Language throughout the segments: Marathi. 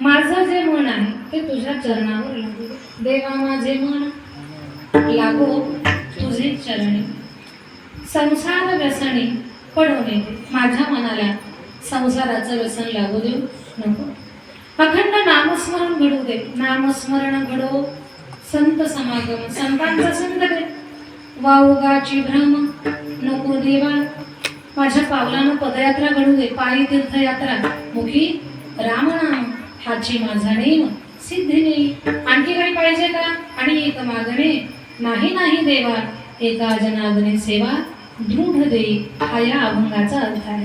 माझं जे मन आहे ते तुझ्या चरणावर लागू देवा माझे मन लागो हो. तुझे चरणी. संसार व्यसनी नये. माझ्या मनाला संसाराचं व्यसन लागू देऊ नको. अखंड नामस्मरण घडू दे. नामस्मरण घडो. संत समागम. संतांचा संत दे. वाऊगाची भ्रम. नको देवा. माझ्या पावलानं पदयात्रा घडू दे. पायी तीर्थयात्रा. मुखी रामनाम हाची माझा नेम सिद्धी आणखी काही पाहिजे का आणि एक मागणे नाही नाही देवा एका जनादने सेवा दृढ दे हा या अभंगाचा अर्थ आहे.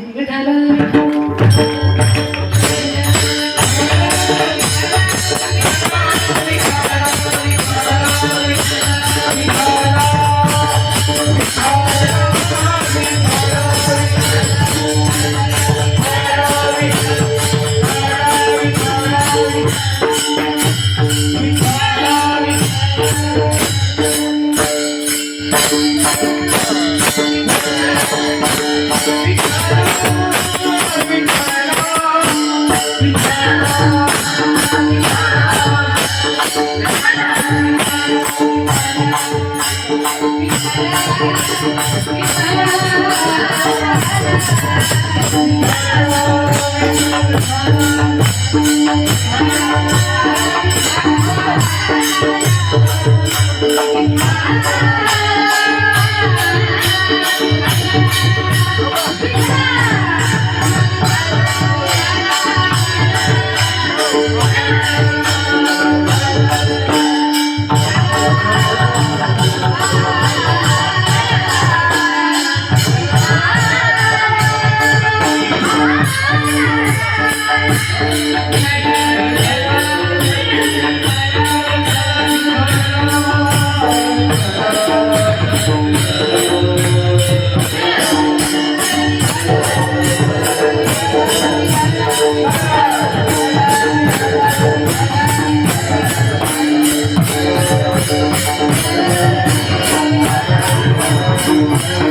Thank you. Thank you. Thank you.